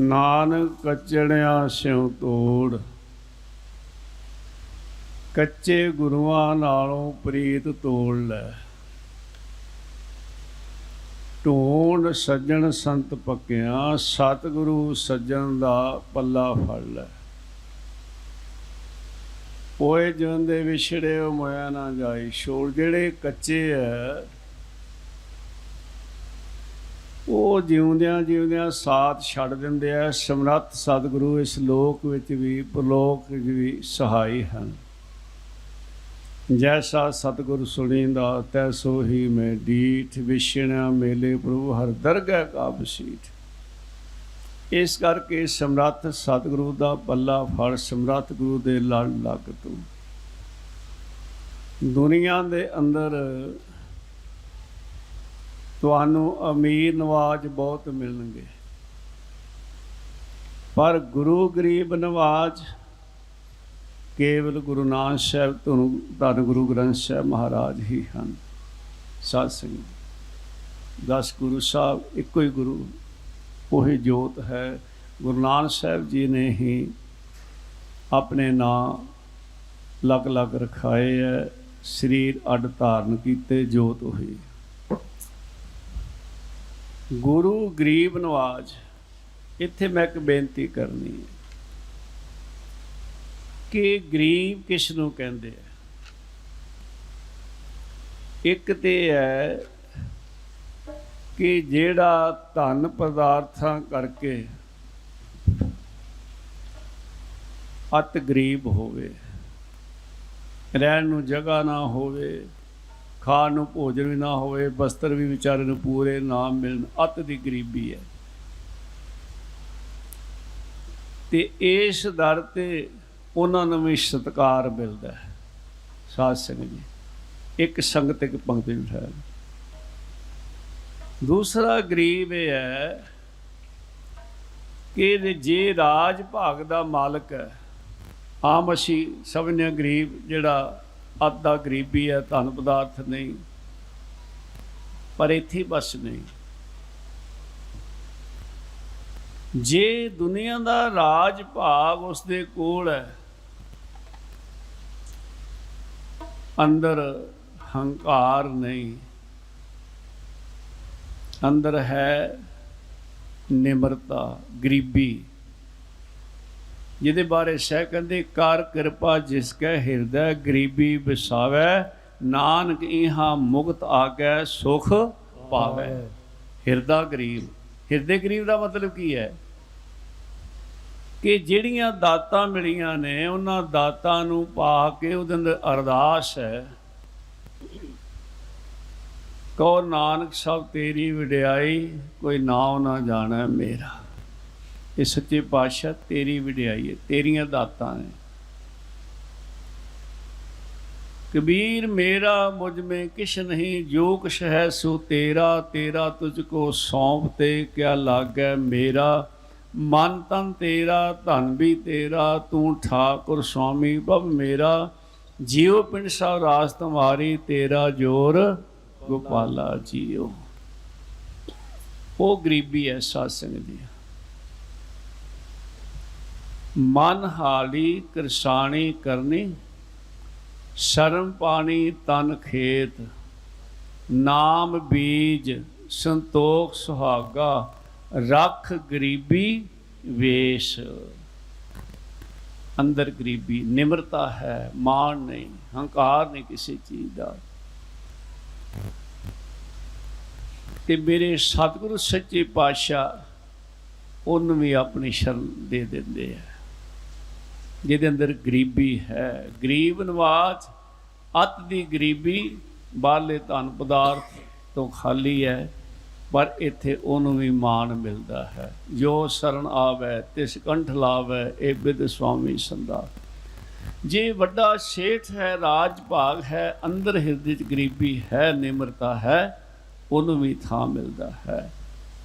ਨਾਨਕ ਕਚੜਿਆ ਸਿਉ ਤੋੜ ਕੱਚੇ ਗੁਰੂਆਂ ਨਾਲੋਂ ਪ੍ਰੀਤ ਤੋੜ ਲੈ। ਢੂੰਡ ਸੱਜਣ ਸੰਤ ਪੱਕਿਆ, ਸਤਿਗੁਰੂ ਸੱਜਣ ਦਾ ਪੱਲਾ ਫੜ ਲੈ। ਓਏ ਜਨ ਦੇ ਵਿਛੜੇ ਉਹ ਮੋਇਆ ਨਾ ਜਾਈ। ਛੋੜ ਜਿਹੜੇ ਕੱਚੇ ਐ ਉਹ ਜਿਉਂਦਿਆਂ ਜਿਉਂਦਿਆਂ ਸਾਥ ਛੱਡ ਦਿੰਦੇ ਆ, ਸਮਰੱਥ ਸਤਿਗੁਰੂ ਇਸ ਲੋਕ ਵਿੱਚ ਵੀ, ਪਰਲੋਕ ਵਿੱਚ ਵੀ ਸਹਾਈ ਹਨ। ਜੈਸਾ ਸਤਿਗੁਰ ਸੁਣੀਂਦਾ, ਤੈਸੋ ਹੀ ਮੈਂ ਡੀਠ ਵਿਛਣਿਆ, ਮੇਲੇ ਪ੍ਰਭੂ ਹਰ ਦਰਗਹਿ ਕਾ ਬਸੀਠ ਇਸ ਕਰਕੇ ਸਮਰੱਥ ਸਤਿਗੁਰੂ ਦਾ ਪੱਲਾ ਫੜ, ਸਮਰੱਥ ਗੁਰੂ ਦੇ ਲੜ ਲੱਗ ਤੂੰ। ਦੁਨੀਆ ਦੇ ਅੰਦਰ ਤੁਹਾਨੂੰ ਅਮੀਰ ਨਵਾਜ ਬਹੁਤ ਮਿਲਣਗੇ। ਪਰ ਗੁਰੂ ਗਰੀਬ ਨਵਾਜ, ਕੇਵਲ ਗੁਰੂ ਨਾਨਕ ਸਾਹਿਬ ਤੁਹਾਨੂੰ ਧੰਨ ਗੁਰੂ ਗ੍ਰੰਥ ਸਾਹਿਬ ਮਹਾਰਾਜ ਹੀ ਹਨ। ਸਾਧ ਸੰਗਤ, ਦਸ ਗੁਰੂ ਸਾਹਿਬ, ਇੱਕੋ ਹੀ ਗੁਰੂ, ਉਹੀ ਜੋਤ ਹੈ। ਗੁਰੂ ਨਾਨਕ ਸਾਹਿਬ ਜੀ ਨੇ ਹੀ ਆਪਣੇ ਨਾਂ ਲਗ ਲਗ ਰਖਾਏ ਹੈ। ਸਰੀਰ ਅੱਡ ਧਾਰਨ ਕੀਤੇ, ਜੋਤ ਉਹੀ। ਗੁਰੂ ਗਰੀਬ ਨਵਾਜ, ਇੱਥੇ ਮੈਂ ਇੱਕ ਬੇਨਤੀ ਕਰਨੀ ਹੈ ਕਿ ਗਰੀਬ ਕਿਸ ਨੂੰ ਕਹਿੰਦੇ ਆ? ਇੱਕ ਤੇ ਹੈ ਕਿ ਜਿਹੜਾ ਧਨ ਪਦਾਰਥਾਂ ਕਰਕੇ ਅਤ ਗਰੀਬ ਹੋਵੇ, ਰਹਿਣ ਨੂੰ ਜਗ੍ਹਾ ਨਾ ਹੋਵੇ ਖਾਣ ਨੂੰ ਭੋਜਨ ਵੀ ਨਾ ਹੋਵੇ, ਬਸਤਰ ਵੀ ਵਿਚਾਰੇ ਨੂੰ ਪੂਰੇ ਨਾ ਮਿਲਣ, ਅਤ ਦੀ ਗਰੀਬੀ ਹੈ। ਤੇ ਇਸ ਦਰ ਤੇ ਉਹਨਾਂ ਨੂੰ ਵੀ ਸਤਕਾਰ ਮਿਲਦਾ ਹੈ। ਸਾਧ ਸੰਗਤ ਜੀ, ਇੱਕ ਸੰਗਤ ਇੱਕ ਪੰਕਤੀ ਬਿਠਾਇਆ ਦੂਸਰਾ ਗਰੀਬ ਇਹ ਹੈ ਕਿ ਜੇ ਰਾਜ ਭਾਗ ਦਾ ਮਾਲਕ ਹੈ, ਆਮ ਅਸੀਂ ਸਮਝਦੇ ਗਰੀਬ ਜਿਹੜਾ ਅੱਧਾ ਗਰੀਬੀ ਹੈ, ਧਨ ਪਦਾਰਥ ਨਹੀਂ, ਪਰ ਇੱਥੇ ਬਸ ਨਹੀਂ। ਜੇ ਦੁਨੀਆ ਦਾ ਰਾਜ ਭਾਗ ਉਸ ਦੇ ਕੋਲ ਹੈ, ਅੰਦਰ ਹੰਕਾਰ ਨਹੀਂ, ਅੰਦਰ ਹੈ ਨਿਮਰਤਾ, ਗਰੀਬੀ। ਜਿਹਦੇ ਬਾਰੇ ਸਹਿ ਕਹਿੰਦੇ ਕਰ ਕਿਰਪਾ ਜਿਸ ਕੈ ਹਿਰਦੈ ਗਰੀਬੀ ਵਿਸਾਵੈ ਨਾਨਕ ਇਹਾ ਮੁਕਤ ਆਗੈ ਸੁਖ ਪਾਵੈ। ਹਿਰਦਾ ਗਰੀਬ। ਹਿਰਦੇ ਗਰੀਬ ਦਾ ਮਤਲਬ ਕੀ ਹੈ? ਕਿ ਜਿਹੜੀਆਂ ਦਾਤਾਂ ਮਿਲੀਆਂ ਨੇ ਉਹਨਾਂ ਦਾਤਾਂ ਨੂੰ ਪਾ ਕੇ ਉਹਦੇ ਅੰਦਰ ਅਰਦਾਸ ਹੈ। ਕੋ ਨਾਨਕ ਸਭ ਤੇਰੀ ਵਿਡਿਆਈ ਕੋਈ ਨਾਉ ਨਾ ਜਾਣੈ ਮੇਰਾ। ਇਹ ਸੱਚੇ ਪਾਤਸ਼ਾਹ ਤੇਰੀ ਵਿਡਿਆਈ ਹੈ, ਤੇਰੀਆਂ ਦਾਤਾਂ ਨੇ। ਕਬੀਰ ਮੇਰਾ ਮੁਝ ਮੇ ਕਿਛ ਨਹੀਂ, ਜੋ ਕੁਛ ਹੈ ਸੋ ਤੇਰਾ ਤੇਰਾ ਤੁਝ ਕੋ ਸੌਂਪ ਤੇ ਕਿਆ ਲਾਗੈ ਮੇਰਾ। ਮਨ ਤਨ ਤੇਰਾ, ਧਨ ਵੀ ਤੇਰਾ, ਤੂੰ ਠਾਕੁਰ ਸੁਆਮੀ ਬਬ ਮੇਰਾ। ਜੀਉ ਪਿੰਡ ਸਭ ਰਾਸ ਤੁਮਾਰੀ ਤੇਰਾ ਜੋਰ ਗੋਪਾਲਾ ਜੀਓ। ਉਹ ਗਰੀਬੀ ਹੈ, ਸਾਧ ਸੰਗਤ ਦੀ। ਮਨ ਹਾਲੀ ਕਿਰਸਾਣੀ ਕਰਨੀ, ਸ਼ਰਮ ਪਾਣੀ ਤਨ ਖੇਤ, ਨਾਮ ਬੀਜ ਸੰਤੋਖ ਸੁਹਾਗਾ, ਰੱਖ ਗਰੀਬੀ ਵੇਸ਼। ਅੰਦਰ ਗਰੀਬੀ, ਨਿਮਰਤਾ ਹੈ, ਮਾਣ ਨਹੀਂ, ਹੰਕਾਰ ਨਹੀਂ ਕਿਸੇ ਚੀਜ਼ ਦਾ। ਤੇ ਮੇਰੇ ਸਤਿਗੁਰੂ ਸੱਚੇ ਪਾਤਸ਼ਾਹ, ਉਹਨੂੰ ਵੀ ਆਪਣੀ ਸ਼ਰਨ ਦੇ ਦਿੰਦੇ ਆ। ਜਿਹਦੇ ਅੰਦਰ ਗਰੀਬੀ ਹੈ। ਗਰੀਬ ਨਵਾਜ, ਅਤ ਦੀ ਗਰੀਬੀ ਬਾਹਲੇ ਧਨ ਪਦਾਰਥ ਤੋਂ ਖਾਲੀ ਹੈ, ਪਰ ਇੱਥੇ ਉਹਨੂੰ ਵੀ ਮਾਣ ਮਿਲਦਾ ਹੈ। ਜੋ ਸ਼ਰਨ ਆਵੇ, ਤਿਸ ਕੰਠ ਲਾਵੇ, ਇਹ ਬਿਦ ਸੁਆਮੀ ਸੰਦਾ ਜੇ ਵੱਡਾ ਸ਼ੇਠ ਹੈ ਰਾਜ ਭਾਗ ਹੈ, ਅੰਦਰ ਹਿਰਦੇ ਚ ਗਰੀਬੀ ਹੈ, ਨਿਮਰਤਾ ਹੈ, ਉਹਨੂੰ ਵੀ ਥਾਂ ਮਿਲਦਾ ਹੈ।